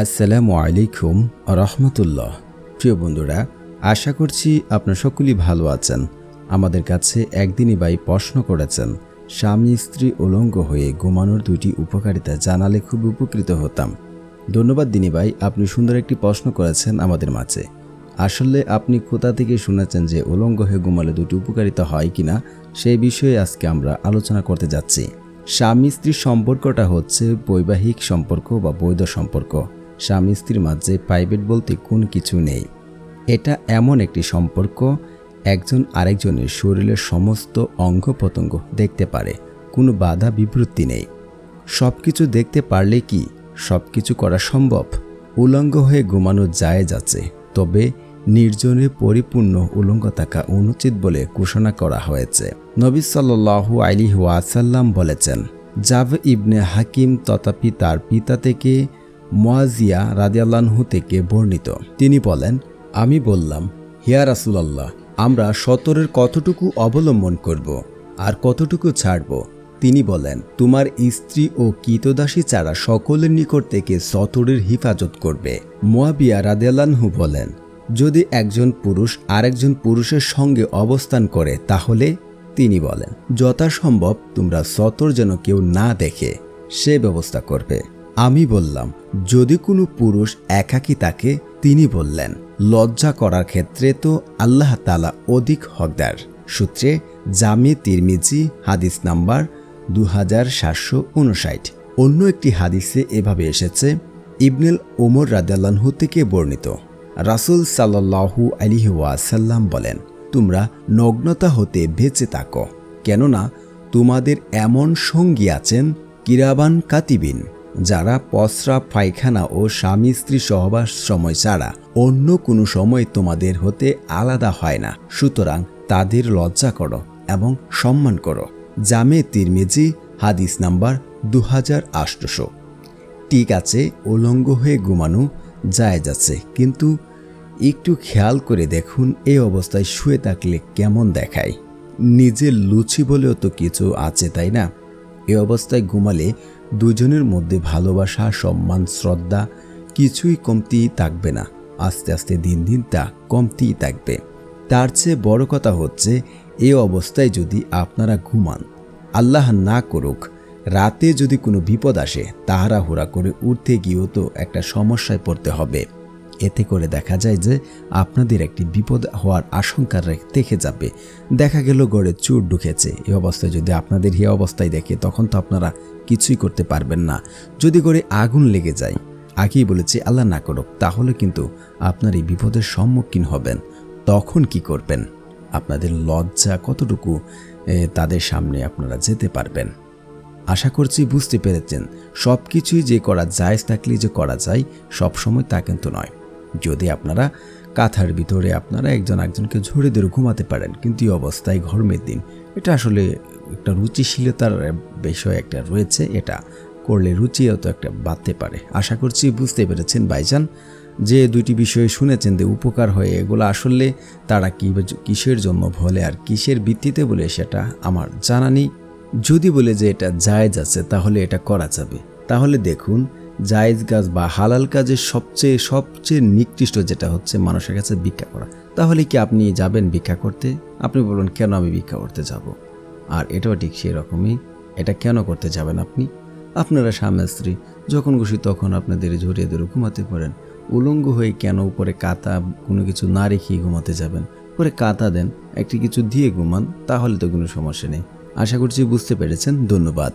আসসালামু আলাইকুম রহমতুল্লাহ। প্রিয় বন্ধুরা, আশা করছি আপনার সকলেই ভালো আছেন। আমাদের কাছে একদিনই ভাই প্রশ্ন করেছেন, স্বামী স্ত্রী উলঙ্গ হয়ে ঘুমানোর দুটি উপকারিতা জানালে খুব উপকৃত হতাম। ধন্যবাদ দিনী ভাই, আপনি সুন্দর একটি প্রশ্ন করেছেন আমাদের মাঝে। আসলে আপনি কোথা থেকে শুনেছেন যে উলঙ্গ হয়ে ঘুমালে দুটি উপকারিতা হয় কিনা? সেই বিষয়ে আজকে আমরা আলোচনা করতে যাচ্ছি। স্বামী স্ত্রীর সম্পর্কটা হচ্ছে বৈবাহিক সম্পর্ক বা বৈধ সম্পর্ক। স্বামী স্ত্রীর মাঝে প্রাইভেট বলতে কোনো কিছু নেই। এটা এমন একটি সম্পর্ক, একজন আরেকজনের শরীরের সমস্ত অঙ্গ প্রত্যঙ্গ দেখতে পারে, কোনো বাধা বিবৃতি নেই। সব কিছু দেখতে পারলে কি সব কিছু করা সম্ভব? উলঙ্গ হয়ে ঘুমানো যায় যাচ্ছে তবে নির্জনে পরিপূর্ণ উলঙ্গ থাকা অনুচিত বলে ঘোষণা করা হয়েছে। নবী সাল্লু আলী ওয়াসাল্লাম বলেছেন জাভ ইবনে হাকিম তথাপি তার পিতা থেকে মোয়াজিয়া রাদিয়াল্লাহু থেকে বর্ণিত। তিনি বলেন, আমি বললাম হিয়া রাসুলাল্লাহ, আমরা সতরের কতটুকু অবলম্বন করব আর কতটুকু ছাড়ব? তিনি বলেন, তোমার স্ত্রী ও কীতদাসী ছাড়া সকলের নিকট থেকে সতরের হিফাজত করবে। মোয়াবিয়া রাদেলানহু বলেন, যদি একজন পুরুষ আরেকজন পুরুষের সঙ্গে অবস্থান করে, তাহলে? তিনি বলেন, যথাসম্ভব তোমরা সতর যেন কেউ না দেখে, সে ব্যবস্থা করবে। আমি বললাম, যদি কোনো পুরুষ একাকী তাকে তিনি বললেন, লজ্জা করার ক্ষেত্রে তো আল্লাহ তালা অধিক হকদার। সূত্রে জামি, তিরমিজি, হাদিস নাম্বার দু হাজার সাতশো উনষাট। অন্য একটি হাদিসে এভাবে এসেছে, ইবনেল ওমর রাদাল্লাহু থেকে বর্ণিত। রাসুল সাল্লাহু আলিহি ওয়াসাল্লাম বলেন, তোমরা নগ্নতা হতে বেঁচে থাকো, কেননা তোমাদের এমন সঙ্গী আছেন কিরাবান কাতিবিন। যারা পসরা, পায়খানা ও স্বামী স্ত্রী সহবাস সময় ছাড়া অন্য কোনো সময় তোমাদের হতে আলাদা হয় না। সুতরাং তাদের লজ্জা করো এবং সম্মান করো। জামে তিরমেজি, হাদিস নাম্বার দু হাজার আটশো। ঠিক আছে, উলঙ্গ হয়ে ঘুমানো যায় যাচ্ছে কিন্তু একটু খেয়াল করে দেখুন এই অবস্থায় শুয়ে থাকলে কেমন দেখায়। নিজের লুচি বলেও তো কিছু আছে, তাই না? এ অবস্থায় ঘুমালে দুজনের মধ্যে ভালোবাসা, সম্মান, শ্রদ্ধা কিছুই কমতি থাকবে না। আস্তে আস্তে দিন দিন তা কমতি থাকবে। তার চেয়ে বড় কথা হচ্ছে, এ অবস্থায় যদি আপনারা ঘুমান, আল্লাহ না করুক, রাতে যদি কোনো বিপদ আসে তাহারা হুরা করে উঠতে গিয়েও তো একটা সমস্যায় পড়তে হবে। এতে করে দেখা যায় যে আপনাদের একটি বিপদ হওয়ার আশঙ্কা দেখে যাবে। দেখা গেল গড়ে চুর ঢুকেছে। এই অবস্থায় যদি আপনাদের এই অবস্থায় দেখে, তখন তো আপনারা কিছুই করতে পারবেন না। যদি করে আগুন লেগে যায়, আগেই বলেছি, আল্লাহ না করুক, তাহলে কিন্তু আপনার এই বিপদের সম্মুখীন হবেন। তখন কি করবেন? আপনাদের লজ্জা কতটুকু তাদের সামনে আপনারা যেতে পারবেন? আশা করছি বুঝতে পেরেছেন। সব কিছুই যে করা যায় থাকলে যে করা যায় সব সময় তা কিন্তু নয়। যদি আপনারা কাঁথার ভিতরে আপনারা একজন একজনকে ঝরে ধরে ঘুমাতে পারেন, কিন্তু এই অবস্থায় ঘর্মের দিন, এটা আসলে একটা রুচিশীলতার বিষয় একটা রয়েছে, এটা করলে রুচি তো একটা বাড়তে পারে। আশা করছি বুঝতে পেরেছেন ভাইজান, যে দুইটি বিষয় শুনেছেন যে উপকার হয়ে, এগুলো আসলে তারা কি কিসের জন্য বলে আর কিসের ভিত্তিতে বলে সেটা আমার জানা নেই। যদি বলে যে এটা জায়েজ আছে, তাহলে এটা করা যাবে। তাহলে দেখুন জায়েজ কাজ বা হালাল কাজের সবচেয়ে সবচেয়ে নিকৃষ্ট যেটা হচ্ছে মানুষের কাছে ভিক্ষা করা। তাহলে কি আপনি যাবেন ভিক্ষা করতে? আপনি বলুন কেন আমি ভিক্ষা করতে যাব? আর এটাও ঠিক সেই রকমই। এটা কেন করতে যাবেন আপনি? আপনারা স্বামী, স্ত্রী, যখন খুশি তখন আপনাদের ঝরিয়ে ধরে ঘুমাতে পারেন। উলঙ্গ হয়ে কেন উপরে কাতা কোনো কিছু না রেখেই ঘুমাতে যাবেন? পরে কাতা দেন, একটি কিছু দিয়ে ঘুমান, তাহলে তো কোনো সমস্যা নেই। আশা করছি বুঝতে পেরেছেন। ধন্যবাদ।